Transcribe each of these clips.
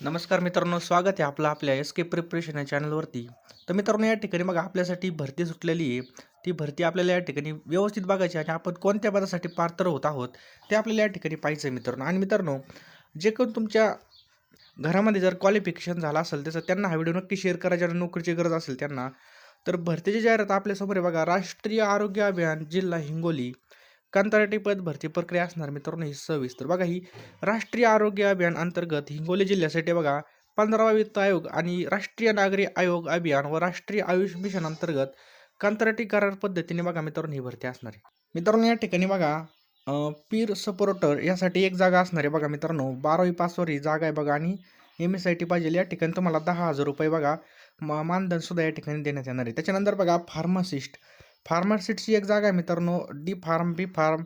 नमस्कार मित्रांनो स्वागत आहे आपलं आपल्या एस के प्रिपरेशन या चॅनलवरती तर मित्रांनो या ठिकाणी बघा आपल्यासाठी भरती सुटलेली आहे. ती भरती आपल्याला या ठिकाणी व्यवस्थित बघायची आहे आणि आपण कोणत्या पदासाठी पात्र होत आहोत ते आपल्याला या ठिकाणी पाहिजे आहे मित्रांनो. आणि मित्रांनो जे कोण तुमच्या घरामध्ये जर क्वालिफिकेशन झालं असेल त्याचं त्यांना हा व्हिडिओ नक्की शेअर करा ज्यांना नोकरीची गरज असेल त्यांना तर भरतीची जाहिरात आपल्यासमोर आहे बघा राष्ट्रीय आरोग्य अभियान जिल्हा हिंगोली. कंत्राटी पद भरती प्रक्रिया असणार मित्रांनो ही सविस्तर बघा ही राष्ट्रीय आरोग्य अभियान अंतर्गत हिंगोली जिल्ह्यासाठी बघा पंधरावा वित्त आयोग आणि राष्ट्रीय नागरी आयोग अभियान व राष्ट्रीय आयुष मिशन अंतर्गत कंत्राटी करार पद्धतीने बघा मित्रांनो ही भरती असणार आहे. मित्रांनो या ठिकाणी बघा पीर सपोर्टर यासाठी एक जागा असणार आहे बघा मित्रांनो. बारावी पासवर ही जागा आहे बघा आणि एम एस आय टी पाहिजे. या ठिकाणी तुम्हाला दहा हजार रुपये बघा मा या ठिकाणी देण्यात येणार आहे. त्याच्यानंतर बघा फार्मासिस्ट फार्मासिटची एक जागा आहे मित्रांनो. डी फार्म बी फार्म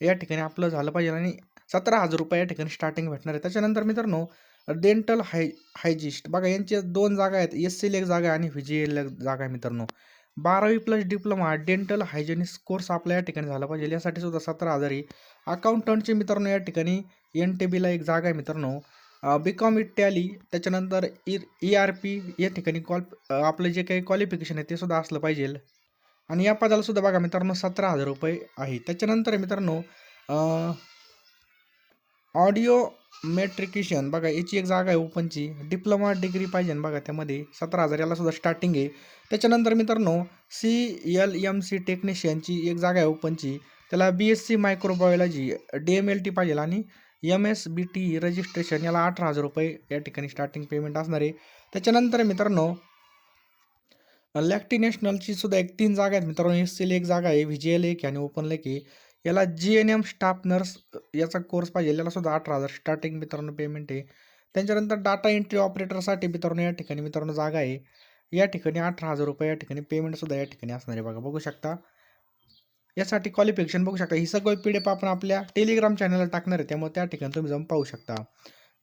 या ठिकाणी आपलं झालं पाहिजे आणि सतरा हजार रुपये या ठिकाणी स्टार्टिंग भेटणार आहे. त्याच्यानंतर मित्रांनो डेंटल हाय हायजिस्ट बघा यांच्या दोन जागा आहेत. एस सीला एक जागा आहे आणि व्ही जी एल जागा आहे मित्रांनो. बारावी plus diploma dental hygienics course आपल्या या ठिकाणी झाला पाहिजे. यासाठी सुद्धा सतरा हजार आहे. अकाउंटंटचे मित्रांनो या ठिकाणी एन टी बीला एक जागा आहे मित्रांनो. बी कॉम टॅली त्याच्यानंतर ई ई आर पी या ठिकाणी कॉल आपलं जे काही क्वालिफिकेशन आहे ते सुद्धा असलं पाहिजे. आणि या पदाला सुद्धा बघा मित्रांनो सतरा हजार रुपये आहे. त्याच्यानंतर मित्रांनो ऑडिओ मेट्रिक्युशन बघा याची एक जागा आहे ओपनची. डिप्लोमा डिग्री पाहिजे बघा त्यामध्ये सतरा हजार याला सुद्धा स्टार्टिंग आहे. त्याच्यानंतर मित्रांनो सी एल एम सी टेक्निशियनची एक जागा आहे ओपनची. त्याला B S C microbiology D M L T पाहिजे आणि M S B T registration याला अठरा हजार रुपये या ठिकाणी स्टार्टिंग पेमेंट असणार आहे. त्याच्यानंतर मित्रांनो लॅक्टी नॅशनलची सुद्धा एक तीन जागा आहेत मित्रांनो. एस सीला एक जागा आहे व्ही जी एल एक आणि ओपन लेक आहे. याला G N M staff nurse याचा कोर्स पाहिजे. याला सुद्धा अठरा हजार स्टार्टिंग मित्रांनो पेमेंट आहे. त्यांच्यानंतर डाटा एंट्री ऑपरेटरसाठी मित्रांनो या ठिकाणी मित्रांनो जागा आहे. या ठिकाणी अठरा हजार रुपये या ठिकाणी पेमेंटसुद्धा या ठिकाणी असणार आहे बघा. बघू शकता. यासाठी क्वालिफिकेशन बघू शकता. ही सगळं पी डी एफ आपण आपल्या टेलिग्राम चॅनलला टाकणार आहे. त्यामुळे त्या ठिकाणी तुम्ही जाऊन पाहू शकता.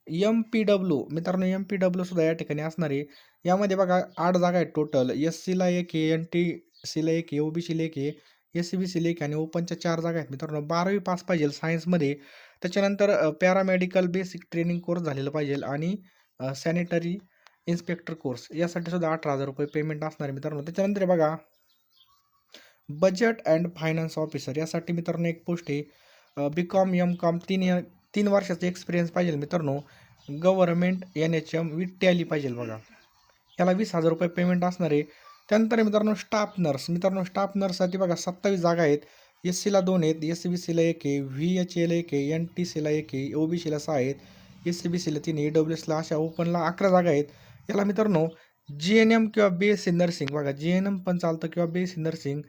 एम पी डब्ल्यू मित्रांनो एम पी डब्ल्यू सुद्धा या ठिकाणी असणार आहे. यामध्ये बघा आठ जागा आहेत टोटल एस सीला एक आहे एन टी सीला एक आहे ओ बी सीला एक आहे एस सी बी सीला एक आणि ओपनच्या चार जागा आहेत. मित्रांनो बारावी पास पाहिजे सायन्समध्ये त्याच्यानंतर पॅरामेडिकल बेसिक ट्रेनिंग कोर्स झालेला पाहिजे आणि सॅनिटरी इन्स्पेक्टर कोर्स यासाठी सुद्धा अठरा हजार रुपये पेमेंट असणार आहे मित्रांनो. त्याच्यानंतर बघा बजेट अँड फायनान्स ऑफिसर यासाठी मित्रांनो एक पोस्ट आहे. बी कॉम एम कॉम तीन तीन वर्षाचा एक्सपिरियन्स पाहिजे मित्रांनो. Government N H M with tally पाहिजे बघा. याला वीस हजार रुपये पेमेंट असणार आहे. त्यानंतर मित्रांनो स्टाफ नर्स मित्रांनो स्टाफ नर्ससाठी बघा सत्तावीस जागा आहेत. एस सीला दोन आहेत. एस सी बी सीला एक आहे. व्ही एच एला एक आहे. एन टी सीला एक आहे. ओ बी सीला सहा आहेत. एस सी बी सीला तीन ए डब्ल्यू एसला अशा ओपनला अकरा जागा आहेत. याला मित्रांनो जी एन एम किंवा बी एस सी नर्सिंग बघा जी एन एम पण चालतं किंवा B S C nursing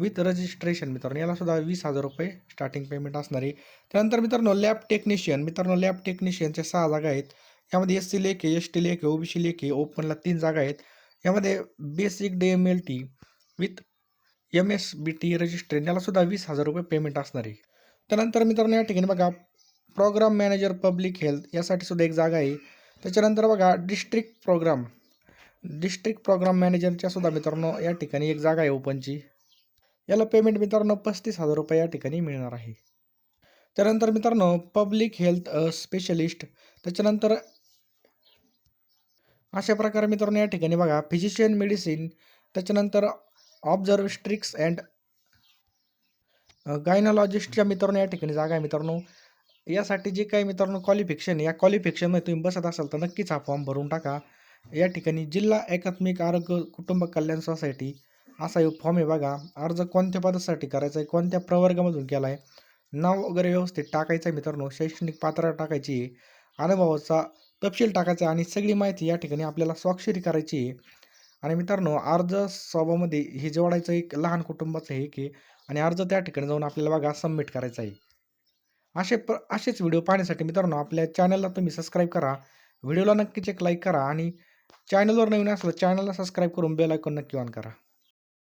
with registration मित्रांनो याला सुद्धा वीस हजार रुपये स्टार्टिंग पेमेंट असणार आहे. त्यानंतर मित्रांनो लॅब टेक्निशियन मित्रांनो लॅब टेक्निशियनच्या सहा जागा आहेत. यामध्ये एस सी लेक आहे एस टी लेखे आहे ओ बी सी आहे ओपनला तीन जागा आहेत. यामध्ये basic D M L T with M S B T registration याला सुद्धा वीस हजार रुपये पेमेंट असणार आहे. त्यानंतर मित्रांनो या ठिकाणी बघा प्रोग्राम मॅनेजर पब्लिक हेल्थ यासाठी सुद्धा एक जागा आहे. त्याच्यानंतर बघा डिस्ट्रिक्ट प्रोग्राम डिस्ट्रिक्ट प्रोग्राम मॅनेजरच्या सुद्धा मित्रांनो या ठिकाणी एक जागा आहे ओपनची याला पेमेंट मित्रांनो पस्तीस हजार रुपये या ठिकाणी मिळणार आहे. त्यानंतर मित्रांनो पब्लिक हेल्थ स्पेशलिस्ट त्याच्यानंतर अशा प्रकारे मित्रांनो या ठिकाणी बघा फिजिशियन मेडिसिन त्याच्यानंतर ऑब्झर्वस्ट्रिक्स अँड गायनॉलॉजिस्टच्या मित्रांनो या ठिकाणी जागा आहे मित्रांनो. यासाठी जे काही मित्रांनो क्वालिफिकेशन या क्वालिफिकेशनमध्ये तुम्ही बसत असाल तर नक्कीच हा फॉर्म भरून टाका. या ठिकाणी जिल्हा एकात्मिक आरोग्य कुटुंब कल्याण सोसायटी असा एक फॉर्म आहे बघा. अर्ज कोणत्या पदासाठी करायचा आहे कोणत्या प्रवर्गामधून केला आहे नाव वगैरे व्यवस्थित टाकायचं आहे मित्रांनो. शैक्षणिक पात्रता टाकायची आहे. अनुभवाचा तपशील टाकायचा आणि सगळी माहिती या ठिकाणी आपल्याला स्वाक्षरी करायची आहे. आणि मित्रांनो अर्ज स्वभावामध्ये हे जोडायचं एक लहान कुटुंबाचं हे की आणि अर्ज त्या ठिकाणी जाऊन आपल्याला बघा सबमिट करायचा आहे. असे प्र असेच व्हिडिओ पाहण्यासाठी मित्रांनो आपल्या चॅनलला तुम्ही सबस्क्राईब करा. व्हिडिओला नक्कीच एक लाईक करा आणि चॅनलवर नवीन असलं चॅनलला सबस्क्राईब करून बेल आयकॉन नक्की ऑन करा.